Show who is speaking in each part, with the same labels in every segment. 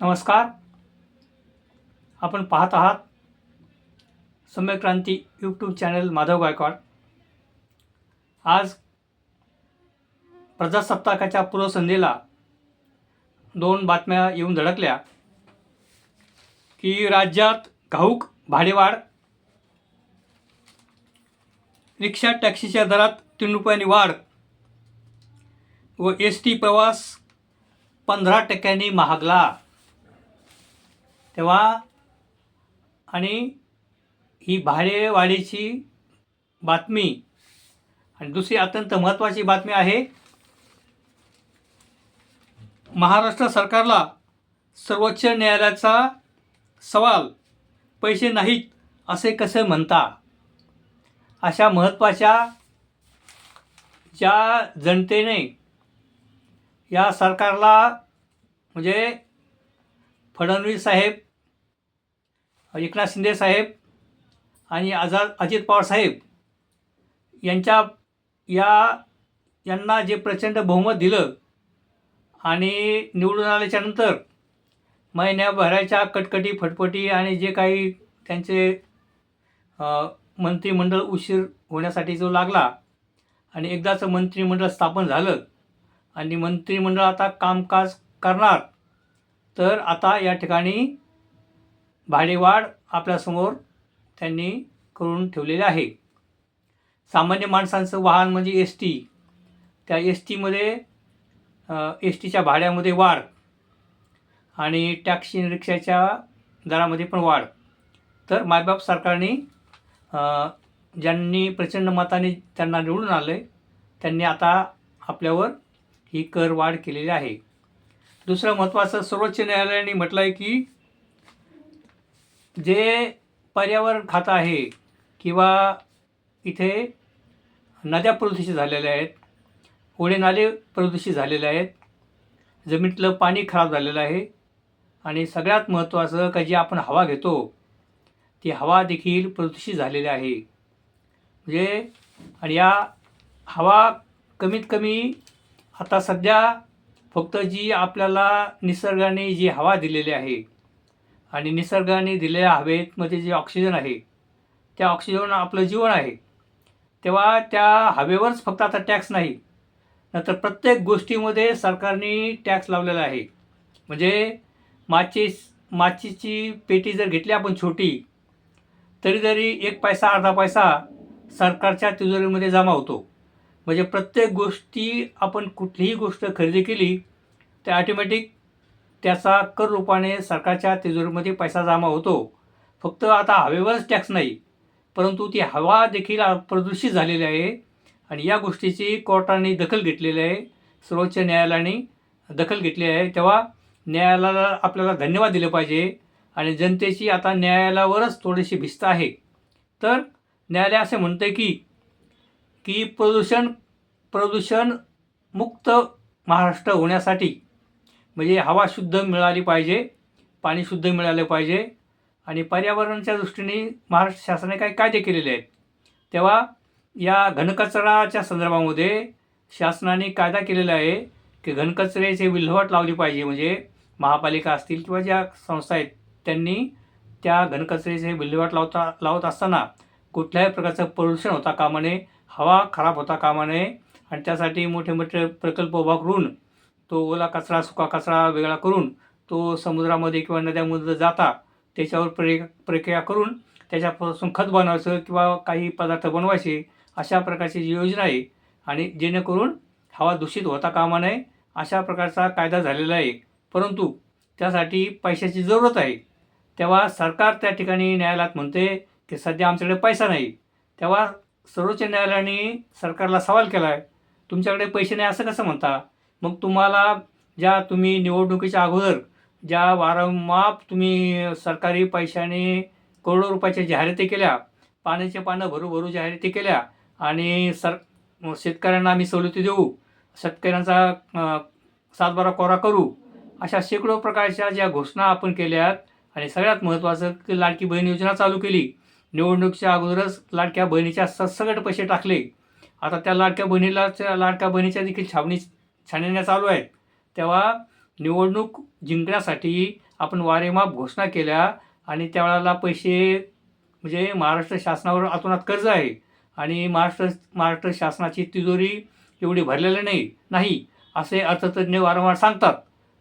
Speaker 1: नमस्कार. आपण पाहत आहात सम्यक्रांती यूट्यूब चॅनल माधव गायकवाड. आज प्रजासत्ताकाच्या पूर्वसंध्येला दोन बातम्या येऊन धडकल्या की राज्यात घाऊक भाडेवाढ रिक्षा टॅक्सीच्या दरात तीन रुपयांनी वाढ व एस टी प्रवास पंधरा टक्क्यांनी महागला. तेव्हा आणि ही भाडेवाढीची बातमी आणि दुसरी अत्यंत महत्त्वाची बातमी आहे महाराष्ट्र सरकारला सर्वोच्च न्यायालयाचा सवाल पैसे नाहीत असे कसे म्हणता अशा महत्त्वाच्या ज्या जनतेने या सरकारला म्हणजे फडणवीस साहेब एकनाथ शिंदे साहेब आणि आझाद अजित पवार साहेब यांच्या या यांना जे प्रचंड बहुमत दिलं आणि निवडून आल्याच्यानंतर महिन्याभराच्या कटकटी फटफटी आणि जे काही त्यांचे मंत्रिमंडळ उशीर होण्यासाठी जो लागला आणि एकदाचं मंत्रिमंडळ स्थापन झालं आणि मंत्रिमंडळ आता कामकाज करणार तर आता या ठिकाणी भाडेवाढ आपल्यासमोर त्यांनी करून ठेवलेले आहे. सामान्य माणसांचं वाहन म्हणजे एस टी त्या एस टीमध्ये एस टीच्या भाड्यामध्ये वाढ आणि टॅक्सी रिक्षाच्या दरामध्ये पण वाढ. तर मायबाप सरकारने ज्यांनी प्रचंड मताने त्यांना निवडून आलं आहे त्यांनी आता आपल्यावर ही करवाढ केलेली आहे. दुसरं महत्त्वाचं सर्वोच्च न्यायालयाने म्हटलं आहे की जे पर्यावरण खातं आहे किंवा इथे नद्या प्रदूषित झालेल्या आहेत ओढे नाले प्रदूषित झालेले आहेत जमिनीतलं पाणी खराब झालेलं आहे आणि सगळ्यात महत्त्वाचं का जी आपण हवा घेतो ती हवा देखील प्रदूषित झालेली आहे. म्हणजे आणि या हवा कमीत कमी आता सध्या फक्त जी आपल्याला निसर्गाने जी हवा दिलेली आहे आणि निसर्गाने दिलेल्या हवेमध्ये जे ऑक्सिजन आहे त्या ऑक्सिजन आपलं जीवन आहे. तेव्हा त्या हवेवरच फक्त आता टॅक्स नाही नंतर प्रत्येक गोष्टीमध्ये सरकारने टॅक्स लावलेला आहे. म्हणजे माचीस माचीची पेटी जर घेतली आपण छोटी तरी जरी एक पैसा अर्धा पैसा सरकारच्या तिजोरीमध्ये जमा होतो. म्हणजे प्रत्येक गोष्टी आपण कुठलीही गोष्ट खरेदी केली तर ॲटोमॅटिक त्याचा कर रूपाने सरकारच्या तिजोरीमध्ये पैसा जमा होतो. फक्त आता हवेवरच टॅक्स नाही परंतु ती हवा देखील प्रदूषित झालेली आहे आणि या गोष्टीची कोर्टाने दखल घेतलेली आहे. सर्वोच्च न्यायालयाने दखल घेतली आहे. तेव्हा न्यायालयाला आपल्याला धन्यवाद दिले पाहिजे आणि जनतेची आता न्यायालयावरच थोडीशी भिस्त आहे. तर न्यायालय असे म्हणते की की प्रदूषण प्रदूषण मुक्त महाराष्ट्र होण्यासाठी म्हणजे हवा शुद्ध मिळाली पाहिजे पाणी शुद्ध मिळालं पाहिजे. आणि पर्यावरणाच्या दृष्टीने महाराष्ट्र शासनाने काही कायदे केलेले आहेत. तेव्हा या घनकचराच्या संदर्भामध्ये शासनाने कायदा केलेला आहे की घनकचऱ्याची विल्हेवाट लावली पाहिजे. म्हणजे महापालिका असतील किंवा ज्या संस्था आहेत त्यांनी त्या घनकचऱ्याचे विल्हेवाट लावता लावत असताना कुठल्याही प्रकारचं प्रदूषण होता कामा नये हवा खराब होता कामा नये. आणि त्यासाठी मोठे मोठे प्रकल्प उभा करून तो ओला कचरा सुका कचरा वेगळा करून तो समुद्रामध्ये किंवा नद्यामध्ये जाता त्याच्यावर प्रे प्रक्रिया करून त्याच्यापासून खत बनवायचं किंवा काही पदार्थ बनवायचे अशा प्रकारची जी योजना आहे आणि जेणेकरून हवा दूषित होता कामा नये अशा प्रकारचा कायदा झालेला आहे. परंतु त्यासाठी पैशाची जरूरत आहे. तेव्हा सरकार त्या ठिकाणी न्यायालयात म्हणते की सध्या आमच्याकडे पैसा नाही. तेव्हा सर्वोच्च न्यायालयाने सरकारला सवाल केला आहे तुमच्याकडे पैसे नाही असं कसं म्हणता? मग तुम्हाला ज्या तुम्ही निवडणुकीच्या अगोदर ज्या वारंवार तुम्ही सरकारी पैशाने करोडो रुपयाच्या जाहिराती केल्या पाण्याचे पानं भरू भरू जाहिराती केल्या आणि सर शेतकऱ्यांना आम्ही सवलती देऊ शेतकऱ्यांचा सातबारा कोरा करू अशा शेकडो प्रकारच्या ज्या घोषणा आपण केल्यात आणि सगळ्यात महत्त्वाचं की लाडकी बहीण योजना चालू केली. निवडणुकीच्या अगोदरच लाडक्या बहिणीच्या सगळे पैसे टाकले. आता त्या लाडक्या बहिणीला लाडक्या बहिणीच्या देखील छावणी छानण्या चालू आहेत. तेव्हा निवडणूक जिंकण्यासाठी आपण वारेमाप घोषणा केल्या आणि त्यावेळेला पैसे म्हणजे महाराष्ट्र शासनावर अतोनात कर्ज आहे. आणि महाराष्ट्र महाराष्ट्र शासनाची तिजोरी एवढी भरलेली नाही नाही असे अर्थतज्ज्ञ वारंवार सांगतात.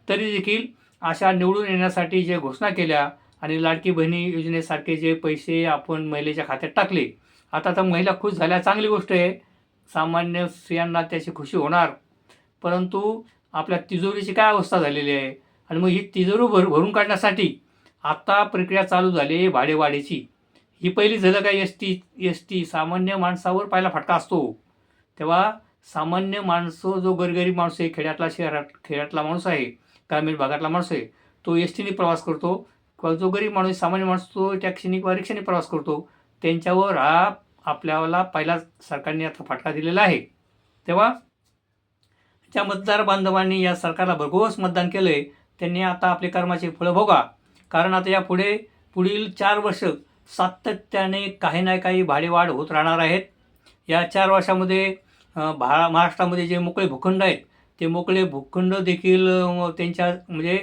Speaker 1: तरी देखील अशा निवडून येण्यासाठी जे घोषणा केल्या आणि लाडकी बहिणी योजनेसारखे जे पैसे आपण महिलेच्या खात्यात टाकले. आता तर महिला खुश झाल्या चांगली गोष्ट आहे. सामान्य स्त्रियांना त्याची खुशी होणार. परंतु आपल्या तिजोरीची काय अवस्था झालेली आहे? आणि मग ही तिजोरी भर भरून काढण्यासाठी आता प्रक्रिया चालू झाली आहे भाडेवाढीची. ही पहिली झालं काय एस टी एस टी सामान्य माणसावर पहिला फटका असतो. तेव्हा सामान्य माणसं जो गरगरीब माणूस आहे खेड्यातला शहरात खेड्यातला माणूस आहे ग्रामीण भागातला माणूस आहे तो एस टीने प्रवास करतो. किंवा जो गरीब माणूस सामान्य माणूस तो टॅक्सीने किंवा रिक्षाने प्रवास करतो. त्यांच्यावर हा आपल्याला पहिला सरकारने आता फटका दिलेला आहे. तेव्हा ज्या मतदार बांधवांनी या सरकारला भरघोस मतदान केलं आहे त्यांनी आता आपले कर्माचे फळं भोगा. कारण आता यापुढे पुढील चार वर्ष सातत्याने काही ना काही भाडेवाढ होत राहणार आहेत. या चार वर्षामध्ये भा महाराष्ट्रामध्ये जे मोकळे भूखंड आहेत ते मोकळे भूखंड देखील त्यांच्या म्हणजे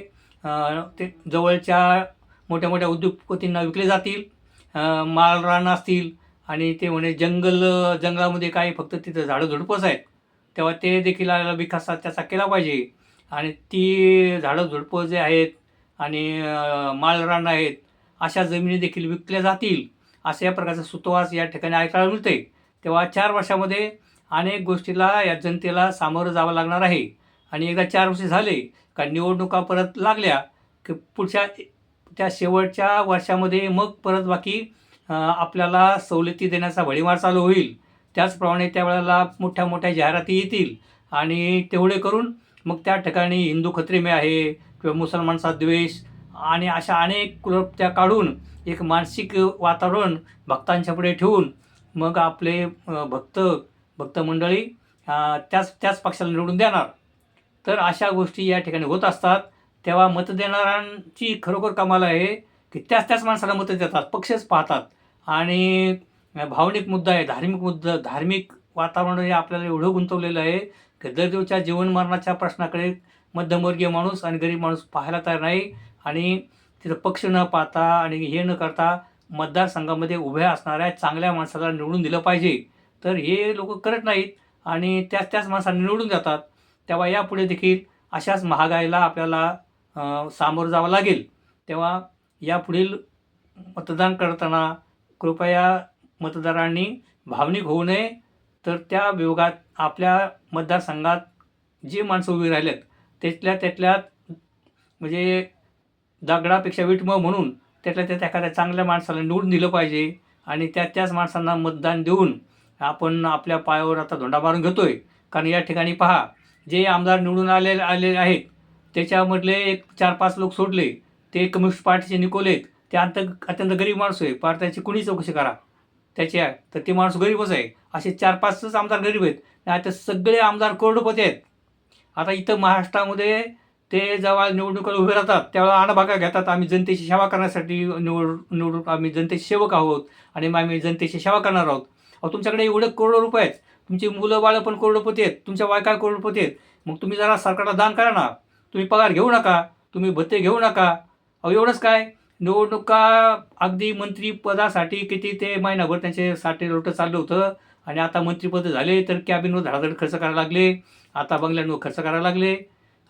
Speaker 1: ते जवळच्या मोठ्या मोठ्या उद्योगपतींना विकले जातील अ, मालरान असतील आणि ते म्हणे जंगल जंगलामध्ये काही फक्त तिथं झाडं झुडपच आहेत. तेव्हा ते देखील विकास त्याचा केला पाहिजे. आणि ती झाडं झुडपं जे आहेत आणि माळरान आहेत अशा जमिनी देखील विकल्या जातील अशा या प्रकारचा सुतवास या ठिकाणी ऐकायला मिळते तेव्हा चार वर्षामध्ये अनेक गोष्टीला या जनतेला सामोरं जावं लागणार आहे. आणि एकदा चार वर्ष झाले का निवडणुका परत लागल्या की पुढच्या त्या शेवटच्या वर्षामध्ये मग परत बाकी आपल्याला सवलती देण्याचा भडीमार चालू होईल. त्याचप्रमाणे त्यावेळेला मोठ्या मोठ्या जाहिराती येतील. आणि तेवढे करून मग त्या ठिकाणी हिंदू खत्रिमे आहे किंवा मुसलमानचा द्वेष आणि अशा अनेक क्लृप्त्या काढून एक मानसिक वातावरण भक्तांच्या पुढे ठेवून मग आपले भक्त भक्त मंडळी त्याच त्याच पक्षाला निवडून देणार. तर अशा गोष्टी या ठिकाणी होत असतात. तेव्हा मत देणाऱ्यांची खरोखर कमाल आहे की त्याच त्याच माणसाला मतं देतात पक्षच पाहतात. आणि म्हणजे भावनिक मुद्दा आहे धार्मिक मुद्दा धार्मिक वातावरण हे आपल्याला एवढं गुंतवलेलं आहे की दरदेवच्या जीवनमरणाच्या प्रश्नाकडे मध्यमवर्गीय माणूस आणि गरीब माणूस पाहायला तयार नाही आणि तिथं पक्ष न पाहता आणि हे न करता मतदारसंघामध्ये उभ्या असणाऱ्या चांगल्या माणसाला निवडून दिलं पाहिजे. तर हे लोक करत नाहीत आणि त्याच त्याच माणसांना निवडून जातात तेव्हा यापुढे देखील अशाच महागाईला आपल्याला सामोरं जावं लागेल. तेव्हा यापुढील मतदान करताना कृपया मतदारांनी भावनिक होऊ नये तर त्या विभागात आपल्या मतदारसंघात जी माणसं उभी राहिलेत त्यातल्या त्यातल्यात म्हणजे दगडापेक्षा विटमं म्हणून त्यातल्या त्यात एखाद्या चांगल्या माणसाला निवडून दिलं पाहिजे आणि त्या त्याच माणसांना मतदान देऊन आपण आपल्या पायावर आता धोंडा मारून आहे कारण या ठिकाणी पहा जे आमदार निवडून आले आलेले आहेत त्याच्यामधले एक चार पाच लोक सोडले ते कम्युनिस्ट पार्टीचे निकोलेत ते अंत अत्यंत गरीब माणूस आहे पार त्याची कुणी चौकशी करा. त्याची आहे. तर ते माणूस गरीबच आहे. असे चार पाचच आमदार गरीब आहेत. नाही आता सगळे आमदार कोरडपती आहेत. आता इथं महाराष्ट्रामध्ये ते जेव्हा निवडणुकीला उभे राहतात त्यावेळेला आणभागा घेतात. आम्ही जनतेची सेवा करण्यासाठी निवड निवडणूक आम्ही जनतेचे सेवक आहोत आणि मग आम्ही जनतेची सेवा करणार आहोत. अहो तुमच्याकडे एवढे करोडो रुपये आहेत. तुमची मुलं बाळं पण करोडपती आहेत. तुमच्या बायका करोडपती आहेत. मग तुम्ही जरा सरकारला दान करा ना. तुम्ही पगार घेऊ नका. तुम्ही भत्ते घेऊ नका. अहो एवढंच काय? निवडणुका अगदी मंत्रीपदासाठी किती ते महिनाभर त्यांचे साठे लोटं चाललं होतं. आणि आता मंत्रीपद झाले तर कॅबिनवर धडाधड खर्च करायला लागले. आता बंगल्यांवर खर्च करायला लागले.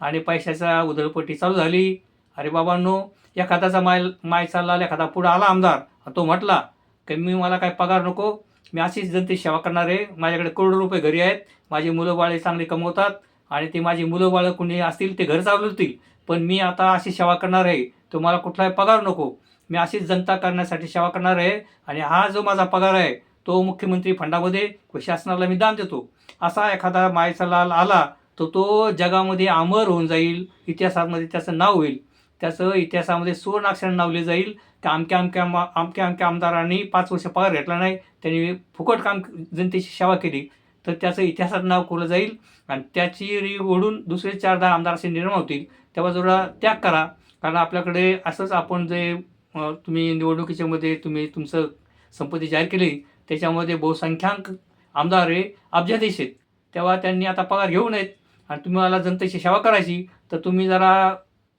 Speaker 1: आणि पैशाचा उधळपट्टी चालू झाली. अरे बाबांनो एखाद्याचा माय माय चालला एखादा पुढं आला आमदार. तो म्हटला की मी मला काय पगार नको. मी अशीच जनतेची सेवा करणार आहे. माझ्याकडे करोडो रुपये घरी आहेत. माझी मुलं बाळे चांगले कमवतात. आणि ते माझी मुलं बाळं कुणी असतील ते घर चालवतील. पण मी आता अशी सेवा करणार आहे. तो मला कुठलाही पगार नको. मी अशीच जनता करण्यासाठी सेवा करणार आहे आणि हा जो माझा पगार आहे तो मुख्यमंत्री फंडामध्ये व शासनाला मी दान देतो. असा एखादा मायचा लाल आला तर तो जगामध्ये अमर होऊन जाईल इतिहासामध्ये त्याचं नाव होईल. त्याचं इतिहासामध्ये सुवर्णाक्षर नावले जाईल. की अमक्या अमक्या मा- अमक्या अमक्या आमदारांनी पाच वर्ष पगार घेतला नाही. त्यांनी फुकट काम जनतेची सेवा केली. तर त्याचं इतिहासात नाव कोरलं जाईल आणि त्याची री ओढून दुसरे चार दहा आमदार असे निर्माण होतील. तेव्हा जोडा त्याग करा. कारण आपल्याकडे असंच आपण जे तुम्ही निवडणुकीच्यामध्ये तुम्ही तुमचं संपत्ती जाहीर केली त्याच्यामध्ये बहुसंख्याक आमदार हे अब्जाधीश आहेत. तेव्हा त्यांनी आता पगार घेऊ नयेत. आणि तुम्हाला जनतेची सेवा करायची तर तुम्ही जरा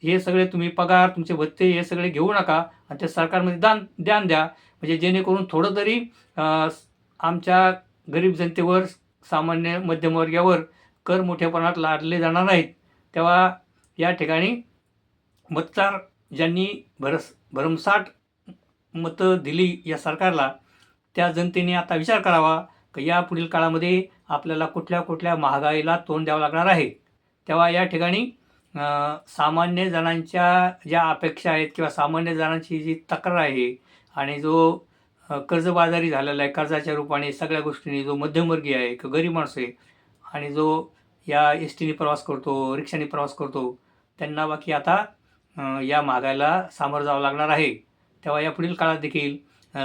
Speaker 1: हे सगळे तुम्ही पगार तुमचे भत्ते हे सगळे घेऊ नका. आणि त्या सरकारमध्ये दान ध्यान द्या. म्हणजे जेणेकरून थोडं तरी आमच्या गरीब जनतेवर सामान्य मध्यमवर्गावर कर मोठ्या प्रमाणात लादले जाणार नाहीत. तेव्हा या ठिकाणी मतदार ज्यांनी भरस भरमसाठ मतं दिली या सरकारला त्या जनतेने आता विचार करावा की या पुढील काळामध्ये आपल्याला कुठल्या कुठल्या महागाईला तोंड द्यावं लागणार आहे. तेव्हा या ठिकाणी सामान्य जणांच्या ज्या अपेक्षा आहेत किंवा सामान्य जणांची जी तक्रार आहे आणि जो कर्जबाजारी झालेला आहे कर्जाच्या रूपाने सगळ्या गोष्टींनी जो मध्यमवर्गीय आहे किंवा गरीब माणूस आहे आणि जो या एस टीने प्रवास करतो रिक्षाने प्रवास करतो त्यांना बाकी आता या महागाईला सामोरं जावं लागणार आहे. तेव्हा या पुढील काळात देखील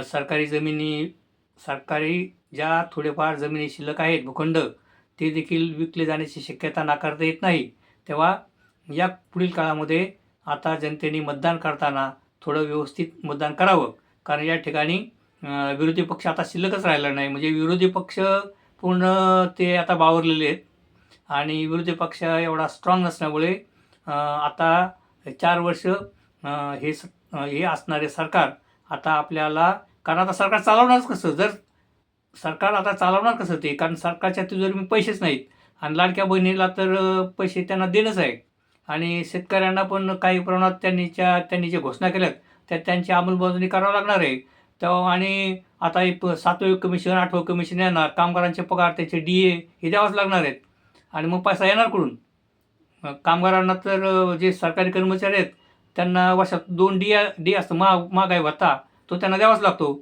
Speaker 1: सरकारी जमिनी सरकारी ज्या थोडेफार जमिनी शिल्लक आहेत भूखंड ते देखील विकले जाण्याची शक्यता नाकारता येत नाही. तेव्हा या पुढील काळामध्ये आता जनतेने मतदान करताना थोडं व्यवस्थित मतदान करावं. कारण या ठिकाणी विरोधी पक्ष आता शिल्लकच राहिला नाही. म्हणजे विरोधी पक्ष पूर्ण ते आता बावरलेले आहेत. आणि विरोधी पक्ष एवढा स्ट्रॉंग नसल्यामुळे आता चार वर्ष हे स हे असणारे सरकार आता आपल्याला कारण आता सरकार चालवणारच कसं? जर सरकार आता चालवणार कसं ते? कारण सरकारच्या तिजोरीमध्ये पैसेच नाहीत आणि लाडक्या बहिणीला तर पैसे त्यांना देणंच आहे. आणि शेतकऱ्यांना पण काही प्रमाणात त्यांनी ज्या त्यांनी जे घोषणा केल्यात त्या त्यांची अंमलबजावणी करावं लागणार आहे. तेव्हा आणि आता एक सातवे कमिशन आठवं कमिशन येणार कामगारांचे पगार त्याचे डी ए हे द्यावंच लागणार आहेत. आणि मग पैसा येणार कुठून? कामगारांना तर जे सरकारी कर्मचारी आहेत त्यांना वर्षात दोन डी डी असतं महाग महागाई भत्ता तो त्यांना द्यावाच लागतो.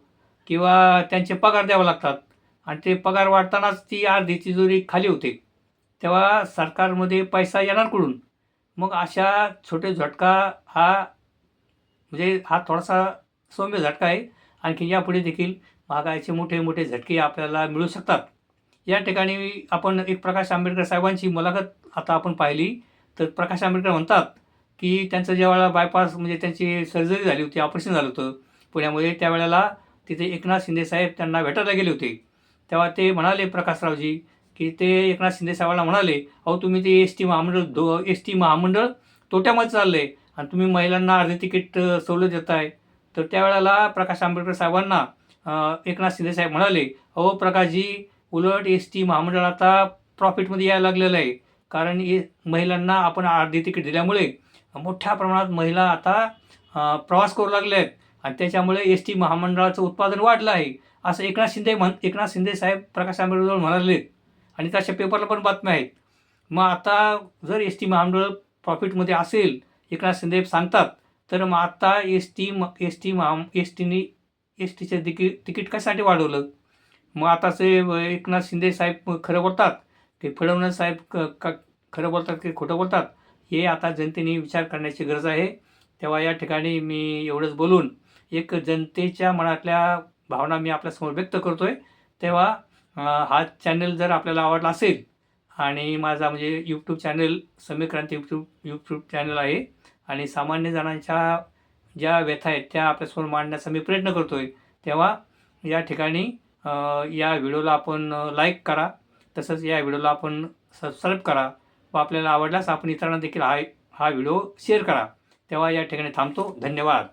Speaker 1: किंवा त्यांचे पगार द्यावे लागतात. आणि ते पगार वाढतानाच ती अर्धी तिजोरी खाली होते. तेव्हा सरकारमध्ये पैसा येणार कुठून? मग अशा छोटे झटका हा म्हणजे हा थोडासा सौम्य झटका आहे. आणखी यापुढे देखील महागाईचे मोठे मोठे झटके आपल्याला मिळू शकतात. या ठिकाणी आपण एक प्रकाश आंबेडकर साहेबांची मुलाखत आता आपण पाहिली. तर प्रकाश आंबेडकर म्हणतात की त्यांचं ज्यावेळेला बायपास म्हणजे त्यांची सर्जरी झाली होती ऑपरेशन झालं होतं पुण्यामध्ये त्यावेळेला तिथे एकनाथ शिंदे साहेब त्यांना भेटायला गेले होते. तेव्हा ते म्हणाले प्रकाशरावजी की ते एकनाथ शिंदे साहेबांना म्हणाले अहो तुम्ही ते एस टी महामंडळ दो एस टी महामंडळ तोट्यामध्ये चाललं आहे आणि तुम्ही महिलांना अर्धे तिकीट सवलत देत आहे तर त्यावेळेला प्रकाश आंबेडकर साहेबांना एकनाथ शिंदे साहेब म्हणाले अहो प्रकाशजी उलट एस टी महामंडळ आता प्रॉफिटमध्ये यायला लागलेलं आहे. कारण ए महिलांना आपण अर्धी तिकीट दिल्यामुळे मोठ्या प्रमाणात महिला आता प्रवास करू लागल्या आहेत. आणि त्याच्यामुळे एस टी महामंडळाचं उत्पादन वाढलं आहे. असं एकनाथ शिंदे म्हण एकनाथ शिंदे साहेब प्रकाश आंबेडकर म्हणाले. आणि तशा पेपरला पण बातम्या आहेत. मग आता जर एस टी महामंडळ प्रॉफिटमध्ये असेल एकनाथ शिंदे सांगतात तर मग आता एस टी म एस टी महा एस टीने एस टीचं तिकीट तिकीट कशासाठी वाढवलं? मग आताचे एकनाथ शिंदे साहेब खरं बोलतात? की फडणवीस साहेब क का खरं बोलतात की खोटं बोलतात? हे आता जनतेने विचार करण्याची गरज आहे. तेव्हा या ठिकाणी मी एवढंच बोलून एक जनतेच्या मनातल्या भावना मी आपल्यासमोर व्यक्त करतो आहे तेव्हा हा चॅनल जर आपल्याला आवडला असेल आणि माझा म्हणजे YouTube channel Samikranti YouTube YouTube channel आहे आणि सामान्य जणांच्या ज्या व्यथा आहेत त्या आपल्यासमोर मांडण्याचा मी प्रयत्न करतो आहे तेव्हा या ठिकाणी या व्हिडिओला आपण लाईक करा. तसंच या व्हिडिओला आपण सबस्क्राईब करा. व आपल्याला आवडल्यास आपण इतरांना देखील हा हा व्हिडिओ शेअर करा. तेव्हा या ठिकाणी थांबतो. धन्यवाद.